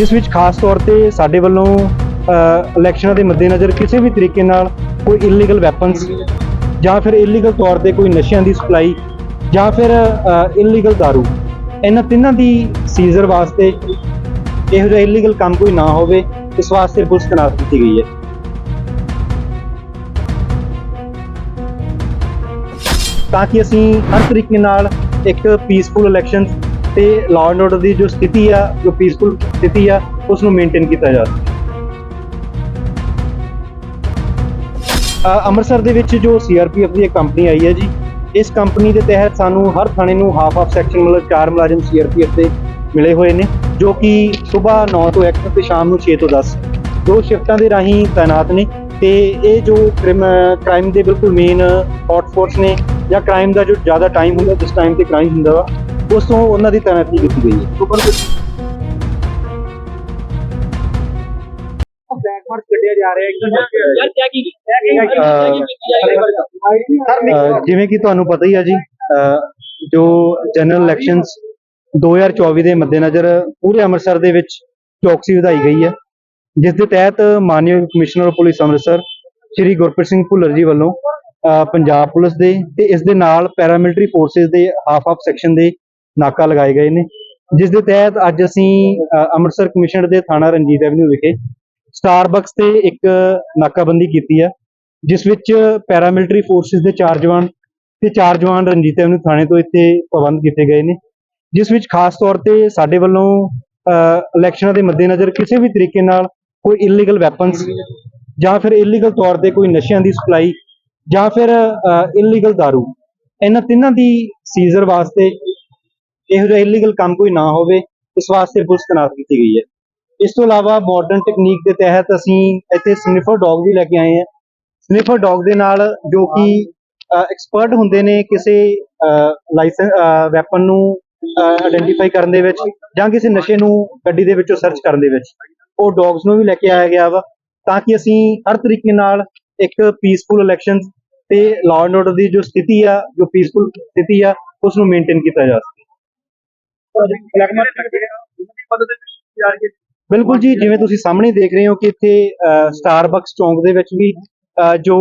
ਜਿਸ ਵਿੱਚ ਖਾਸ ਤੌਰ ਤੇ ਸਾਡੇ ਵੱਲੋਂ ਇਲੈਕਸ਼ਨਾਂ ਦੇ ਮੱਦੇਨਜ਼ਰ ਕਿਸੇ ਵੀ ਤਰੀਕੇ ਨਾਲ ਕੋਈ ਇਲੀਗਲ ਵੈਪਨਸ ਜਾਂ ਫਿਰ ਇਲੀਗਲ ਤੌਰ ਤੇ ਕੋਈ ਨਸ਼ਿਆਂ ਦੀ ਸਪਲਾਈ ਜਾਂ ਫਿਰ ਇਲੀਗਲ दारू, ਇਹਨਾਂ ਤਿੰਨਾਂ ਦੀ ਸੀਜ਼ਰ ਵਾਸਤੇ ਇਹੋ ਜਿਹਾ ਇਲੀਗਲ ਕੰਮ ਕੋਈ ਨਾ ਹੋਵੇ, ਇਸ ਵਾਸਤੇ ਪੁਲਿਸ ਤੈਨਾਤ ਕੀਤੀ ਗਈ ਹੈ। ਤਾਂ ਕਿ ਅਸੀਂ ਹਰ ਤਰੀਕੇ ਨਾਲ ਇੱਕ ਪੀਸਫੁਲ ਇਲੈਕਸ਼ਨ ਤੇ ਲਾਅ ਐਂਡ ਆਰਡਰ ਦੀ ਜੋ ਸਥਿਤੀ ਆ, ਜੋ ਪੀਸਫੁਲ ਸਥਿਤੀ ਆ ਉਸ ਨੂੰ ਮੇਨਟੇਨ ਕੀਤਾ ਜਾ ਸਕੇ। ਅੰਮ੍ਰਿਤਸਰ ਦੇ ਵਿੱਚ ਜੋ ਸੀਆਰਪੀਐਫ ਦੀ ਇੱਕ ਕੰਪਨੀ ਆਈ ਹੈ ਜੀ, ਇਸ ਕੰਪਨੀ ਦੇ ਤਹਿਤ ਸਾਨੂੰ ਹਰ ਥਾਣੇ ਨੂੰ ਹਾਫ ਆਫ ਸੈਕਸ਼ਨ ਮਤਲਬ ਚਾਰ ਮੁਲਾਜ਼ਮ ਸੀਆਰਪੀਐਫ ਦੇ ਮਿਲੇ ਹੋਏ ਨੇ, ਜੋ ਕਿ ਸਵੇਰ 9 ਤੋਂ 1 ਤੇ ਸ਼ਾਮ ਨੂੰ 6 ਤੋਂ 10 ਦੋ ਸ਼ਿਫਟਾਂ ਦੇ ਰਾਹੀਂ ਤਾਇਨਾਤ ਨੇ ਤੇ ਇਹ ਜੋ ਕ੍ਰਾਈਮ ਦੇ ਬਿਲਕੁਲ ਮੇਨ ਹੌਟਸਪੌਟਸ ਨੇ ਜਾਂ ਕ੍ਰਾਈਮ ਦਾ ਜੋ ਜ਼ਿਆਦਾ ਟਾਈਮ ਹੁੰਦਾ, ਜਿਸ ਟਾਈਮ ਤੇ ਕ੍ਰਾਈਮ ਹੁੰਦਾ ਵਾ ਉਸ ਤੋਂ ਉਹਨਾਂ ਦੀ ਤਾਇਨਾਤੀ ਕੀਤੀ ਗਈ ਹੈ। ਬੈਕਵਰਡ ਕੱਢਿਆ ਜਾ ਰਿਹਾ ਹੈ। ਯਾਰ ਕਿਆ ਕੀ ਅਹ ਜਿਵੇਂ ਕਿ ਤੁਹਾਨੂੰ ਪਤਾ ਹੀ ਆ ਜੀ ਅਹ ਜੋ ਜਨਰਲ ਇਲੈਕਸ਼ਨਸ 2024 ਦੇ ਮੱਦੇਨਜ਼ਰ ਪੂਰੇ ਅੰਮ੍ਰਿਤਸਰ ਦੇ ਵਿੱਚ ਚੌਕਸੀ ਵਧਾਈ ਗਈ ਹੈ। ਜਿਸ ਦੇ ਤਹਿਤ ਮਾਨਯੋਗ ਕਮਿਸ਼ਨਰ ਪੁਲਿਸ ਅੰਮ੍ਰਿਤਸਰ ਸ਼੍ਰੀ ਗੁਰਪ੍ਰੀਤ ਸਿੰਘ ਭੁੱਲਰ ਜੀ ਵੱਲੋਂ ਅਹ ਪੰਜਾਬ ਪੁਲਿਸ ਦੇ ਤੇ ਇਸ ਦੇ ਨਾਲ ਪੈਰਾਮਿਲਟਰੀ ਫੋਰਸਿਸ ਦੇ ਹਾਫ ਆਫ ਸੈਕਸ਼ਨ ਦੇ ਨਾਕਾ ਲਗਾਏ ਗਏ ਨੇ। ਜਿਸ ਦੇ ਤਹਿਤ ਅੱਜ ਅਸੀਂ ਅੰਮ੍ਰਿਤਸਰ ਕਮਿਸ਼ਨਰ ਦੇ ਥਾਣਾ ਰਣਜੀਤ ਐਵਨਿਊ ਵਿਖੇ ਸਟਾਰਬਕਸ ਤੇ ਇੱਕ ਨਾਕਾਬੰਦੀ ਕੀਤੀ ਹੈ ਜਿਸ ਵਿੱਚ ਪੈਰਾਮਿਲਟਰੀ ਫੋਰਸਿਸ ਦੇ ਚਾਰ ਜਵਾਨ ਤੇ ਚਾਰ ਜਵਾਨ ਰਣਜੀਤ ਐਵਨਿਊ ਥਾਣੇ ਤੋਂ ਇੱਥੇ ਪਾਬੰਦ ਕੀਤੇ ਗਏ ਨੇ। ਜਿਸ ਵਿੱਚ ਖਾਸ ਤੌਰ ਤੇ ਸਾਡੇ ਵੱਲੋਂ ਇਲੈਕਸ਼ਨਾਂ ਦੇ ਮੱਦੇਨਜ਼ਰ ਕਿਸੇ ਵੀ ਤਰੀਕੇ ਨਾਲ ਕੋਈ ਇਲੀਗਲ ਵੈਪਨਸ ਜਾਂ ਫਿਰ ਇਲੀਗਲ ਤੌਰ ਤੇ ਕੋਈ ਨਸ਼ਿਆਂ ਦੀ ਸਪਲਾਈ ਜਾਂ ਫਿਰ ਇਲੀਗਲ दारू, ਇਹਨਾਂ ਤਿੰਨਾਂ ਦੀ ਸੀਜ਼ਰ ਵਾਸਤੇ ਇਹੋ ਜਿਹਾ ਇਲੀਗਲ ਕੰਮ ਕੋਈ ਨਾ ਹੋਵੇ, ਇਸ ਵਾਸਤੇ ਪੁਲਿਸ ਤੈਨਾਤ ਕੀਤੀ ਗਈ ਹੈ। ਇਸ ਤੋਂ ਇਲਾਵਾ ਮਾਡਰਨ ਟੈਕਨੀਕ ਦੇ ਤਹਿਤ ਅਸੀਂ ਇੱਥੇ ਸਨਿਫਰ ਡੌਗ ਵੀ ਲੈ ਕੇ ਆਏ ਹਾਂ। ਸਨਿਫਰ ਡੌਗ ਦੇ ਨਾਲ ਜੋ ਕਿ ਐਕਸਪਰਟ ਹੁੰਦੇ ਨੇ ਕਿਸੇ ਲਾਇਸੈਂਸ ਵੈਪਨ ਨੂੰ ਆਇਡੈਂਟੀਫਾਈ ਕਰਨ ਦੇ ਵਿੱਚ ਜਾਂ ਕਿਸੇ ਨਸ਼ੇ ਨੂੰ ਗੱਡੀ ਦੇ ਵਿੱਚੋਂ ਸਰਚ ਕਰਨ ਦੇ ਵਿੱਚ, ਉਹ ਡੌਗਸ ਨੂੰ ਵੀ ਲੈ ਕੇ ਆਇਆ ਗਿਆ ਵਾ। ਤਾਂ ਕਿ ਅਸੀਂ ਹਰ ਤਰੀਕੇ ਨਾਲ ਇੱਕ ਪੀਸਫੁਲ ਇਲੈਕਸ਼ਨ ਤੇ ਲਾਅ ਐਂਡ ਆਰਡਰ ਦੀ ਜੋ ਸਥਿਤੀ ਆ, ਜੋ ਪੀਸਫੁਲ ਸਥਿਤੀ ਆ ਉਸ ਨੂੰ ਮੇਨਟੇਨ ਕੀਤਾ ਜਾ ਸਕੇ। ਬਿਲਕੁਲ ਜੀ, ਜਿਵੇਂ ਤੁਸੀਂ ਸਾਹਮਣੇ ਦੇਖ ਰਹੇ ਹੋ ਕਿ ਇੱਥੇ ਸਟਾਰਬਕਸ ਚੌਂਕ ਦੇ ਵਿੱਚ ਵੀ ਜੋ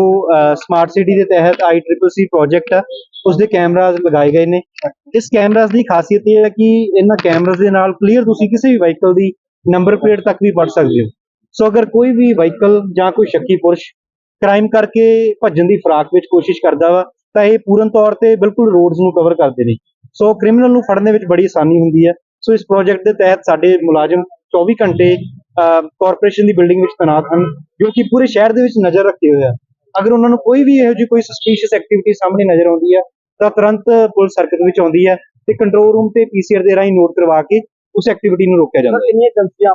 ਸਮਾਰਟ ਸਿਟੀ ਦੇ ਤਹਿਤ ICCC ਪ੍ਰੋਜੈਕਟ ਆ ਉਸ ਦੇ ਕੈਮਰਾਜ਼ ਲਗਾਏ ਗਏ ਨੇ। ਇਸ ਕੈਮਰਾਜ਼ ਦੀ ਖਾਸੀਅਤ ਇਹ ਹੈ ਕਿ ਇਹਨਾਂ ਕੈਮਰਾਜ਼ ਦੇ ਨਾਲ ਕਲੀਅਰ ਤੁਸੀਂ ਕਿਸੇ ਵੀ ਵਹੀਕਲ ਦੀ ਨੰਬਰ ਪਲੇਟ ਤੱਕ ਵੀ ਪੜ੍ਹ ਸਕਦੇ ਹੋ। ਸੋ ਅਗਰ ਕੋਈ ਵੀ ਵਹੀਕਲ ਜਾਂ ਕੋਈ ਸ਼ੱਕੀ ਪੁਰਸ਼ ਕ੍ਰਾਈਮ ਕਰਕੇ ਭੱਜਣ ਦੀ ਫਰਾਕ ਵਿੱਚ ਕੋਸ਼ਿਸ਼ ਕਰਦਾ ਵਾ ਤਾਂ ਇਹ ਪੂਰਨ ਤੌਰ ਤੇ ਬਿਲਕੁਲ ਰੋਡਸ ਨੂੰ ਕਵਰ ਕਰਦੇ ਨੇ। ਸੋ ਕ੍ਰਿਮੀਨਲ ਨੂੰ ਫੜਨ ਦੇ ਵਿੱਚ ਬੜੀ ਆਸਾਨੀ ਹੁੰਦੀ ਹੈ। ਸੋ ਇਸ ਪ੍ਰੋਜੈਕਟ ਦੇ ਤਹਿਤ ਸਾਡੇ ਮੁਲਾਜ਼ਮ 24 ਘੰਟੇ ਕਾਰਪੋਰੇਸ਼ਨ ਦੀ ਬਿਲਡਿੰਗ ਵਿੱਚ ਤੈਨਾਤ ਹਨ ਜੋ ਕਿ ਪੂਰੇ ਸ਼ਹਿਰ ਦੇ ਵਿੱਚ ਨਜ਼ਰ ਰੱਖੇ ਹੋਏ ਆ। ਅਗਰ ਉਹਨਾਂ ਨੂੰ ਕੋਈ ਵੀ ਇਹੋ ਜਿਹੀ ਕੋਈ ਸਸਪੀਸ਼ੀਅਸ ਐਕਟੀਵਿਟੀ ਸਾਹਮਣੇ ਨਜ਼ਰ ਆਉਂਦੀ ਹੈ ਤਾਂ ਤੁਰੰਤ ਪੁਲਿਸ ਸਰਕਤ ਵਿੱਚ ਆਉਂਦੀ ਹੈ ਤੇ ਕੰਟਰੋਲ ਰੂਮ ਤੇ ਪੀਸੀਆਰ ਦੇ ਰਾਹੀਂ ਨੋਟ ਕਰਵਾ ਕੇ ਉਸ ਐਕਟੀਵਿਟੀ ਨੂੰ ਰੋਕਿਆ ਜਾਂਦਾ ਹੈ। ਏਜੰਸੀਆਂ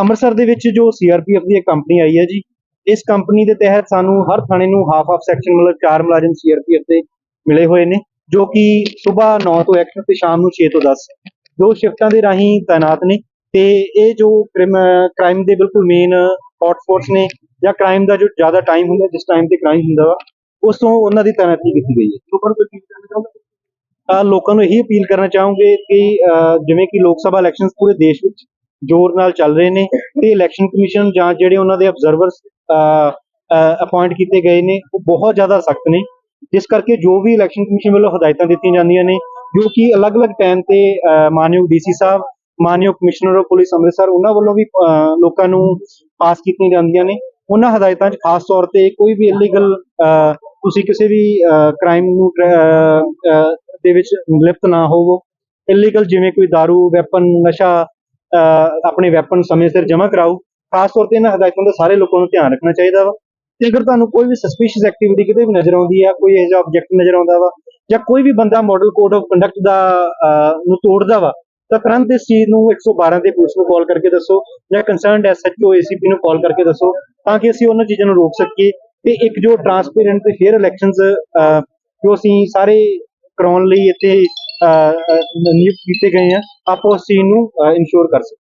ਅੰਮ੍ਰਿਤਸਰ ਦੇ ਵਿੱਚ ਜੋ ਸੀਆਰਪੀਐਫ ਦੀ ਇੱਕ ਕੰਪਨੀ ਆਈ ਹੈ ਜੀ ਇਸ ਕੰਪਨੀ ਦੇ ਤਹਿਤ ਸਾਨੂੰ ਹਰ ਥਾਣੇ ਨੂੰ ਹਾਫ ਆਫ ਸੈਕਸ਼ਨ ਮਤਲਬ ਚਾਰ ਮੁਲਾਜ਼ਮ ਸੀਆਰਪੀਐਫ ਦੇ ਮਿਲੇ ਹੋਏ ਨੇ, ਜੋ ਕਿ ਸਵੇਰ 9 ਤੋਂ 1 ਤੇ ਸ਼ਾਮ ਨੂੰ 6 ਤੋਂ 10 ਦੋ ਸ਼ਿਫਟਾਂ ਦੇ ਰਾਹੀਂ ਤਾਇਨਾਤ ਨੇ ਤੇ ਇਹ ਜੋ ਕ੍ਰਾਈਮ ਦੇ ਬਿਲਕੁਲ ਮੇਨ ਹੌਟਸਪੌਟਸ ਨੇ ਜਾਂ ਕ੍ਰਾਈਮ ਦਾ ਜੋ ਜ਼ਿਆਦਾ ਟਾਈਮ ਹੁੰਦਾ, ਜਿਸ ਟਾਈਮ ਤੇ ਕ੍ਰਾਈਮ ਹੁੰਦਾ ਵਾ, ਉਸ ਤੋਂ ਉਹਨਾਂ ਦੀ ਤਾਇਨਾਤੀ ਕੀਤੀ ਗਈ ਹੈ। ਲੋਕਾਂ ਨੂੰ ਕੋਈ ਕਰਨਾ ਚਾਹੁੰਦੇ ਲੋਕਾਂ ਨੂੰ ਇਹੀ ਅਪੀਲ ਕਰਨਾ ਚਾਹੂੰਗੇ ਕਿ ਜਿਵੇਂ ਕਿ ਲੋਕ ਸਭਾ ਇਲੈਕਸ਼ਨਸ ਪੂਰੇ ਦੇਸ਼ ਵਿੱਚ ਜ਼ੋਰ ਨਾਲ ਚੱਲ ਰਹੇ ਨੇ ਤੇ ਇਲੈਕਸ਼ਨ ਕਮਿਸ਼ਨ ਜਾਂ ਜਿਹੜੇ ਉਹਨਾਂ ਦੇ ਅਬਜ਼ਰਵਰਸ ਅਪਾਇੰਟ ਕੀਤੇ ਗਏ ਨੇ, ਉਹ ਬਹੁਤ ਜ਼ਿਆਦਾ ਸਖਤ ਨੇ। ਜਿਸ ਕਰਕੇ ਜੋ ਵੀ ਇਲੈਕਸ਼ਨ ਕਮਿਸ਼ਨ ਵੱਲੋਂ ਹਦਾਇਤਾਂ ਦਿੱਤੀਆਂ ਜਾਂਦੀਆਂ ਨੇ, ਜੋ ਕਿ ਅਲੱਗ-ਅਲੱਗ ਟਾਈਮ ਤੇ ਮਾਨਯੋਗ ਡੀਸੀ ਸਾਹਿਬ, ਮਾਨਯੋਗ ਕਮਿਸ਼ਨਰ ਆਫ ਪੁਲਿਸ ਅੰਮ੍ਰਿਤਸਰ, ਉਹਨਾਂ ਵੱਲੋਂ ਵੀ ਲੋਕਾਂ ਨੂੰ ਪਾਸ ਕੀਤੀਆਂ ਜਾਂਦੀਆਂ ਨੇ। ਉਹਨਾਂ ਹਦਾਇਤਾਂ 'ਚ ਖਾਸ ਤੌਰ ਤੇ ਕੋਈ ਵੀ ਇਲੀਗਲ ਤੁਸੀਂ ਕਿਸੇ ਵੀ ਕ੍ਰਾਈਮ ਨੂੰ ਦੇ ਵਿੱਚ ਲਿਪਤ ਨਾ ਹੋਵੋ। ਇਲੀਗਲ ਜਿਵੇਂ ਕੋਈ दारू ਵੈਪਨ ਨਸ਼ਾ ਆਪਣੇ ਵੈਪਨ ਸਮੇਂ ਸਿਰ ਜਮ੍ਹਾਂ ਕਰਾਓ। ਖਾਸ ਤੌਰ ਤੇ ਇਹਨਾਂ ਹਦਾਇਤਾਂ ਦਾ ਸਾਰੇ ਲੋਕਾਂ ਨੂੰ ਧਿਆਨ ਰੱਖਣਾ ਚਾਹੀਦਾ ਵਾ। ਤੇ ਅਗਰ ਤੁਹਾਨੂੰ ਕੋਈ ਵੀ ਸਸਪੀਸ਼ੀਅਸ ਐਕਟੀਵਿਟੀ ਕਿਤੇ ਵੀ ਨਜ਼ਰ ਆਉਂਦੀ ਆ, ਕੋਈ ਇਹੋ ਜਿਹਾ ਆਬਜੈਕਟ ਨਜ਼ਰ ਆਉਂਦਾ ਵਾ, ਜਾਂ ਕੋਈ ਵੀ ਬੰਦਾ ਮਾਡਲ ਕੋਡ ਆਫ ਕੰਡਕਟ ਦਾ ਨੂੰ ਤੋੜਦਾ ਵਾ, ਤਾਂ ਤੁਰੰਤ ਇਸ ਚੀਜ਼ ਨੂੰ 112 ਤੇ ਪੁਲਿਸ ਨੂੰ ਕਾਲ ਕਰਕੇ ਦੱਸੋ, ਜਾਂ ਕੰਸਰਨਡ ਐਸਐਚਓ ਏਸੀਪੀ ਨੂੰ ਕਾਲ ਕਰਕੇ ਦੱਸੋ, ਤਾਂ ਕਿ ਅਸੀਂ ਉਹਨਾਂ ਚੀਜ਼ਾਂ ਨੂੰ ਰੋਕ ਸਕੀਏ। ਤੇ ਇੱਕ ਜੋ ਟਰਾਂਸਪੇਰੈਂਟ ਤੇ ਫੇਅਰ ਇਲੈਕਸ਼ਨਸ ਜੋ ਅਸੀਂ ਸਾਰੇ ਕਰਾਉਣ ਲਈ ਇੱਥੇ ਨਿਯੁਕਤ ਕੀਤੇ ਗਏ ਆ ਆਪਾਂ ਉਸ ਚੀਜ਼ ਨੂੰ ਇਨਸ਼ੋਰ ਕਰ ਸਕੀਏ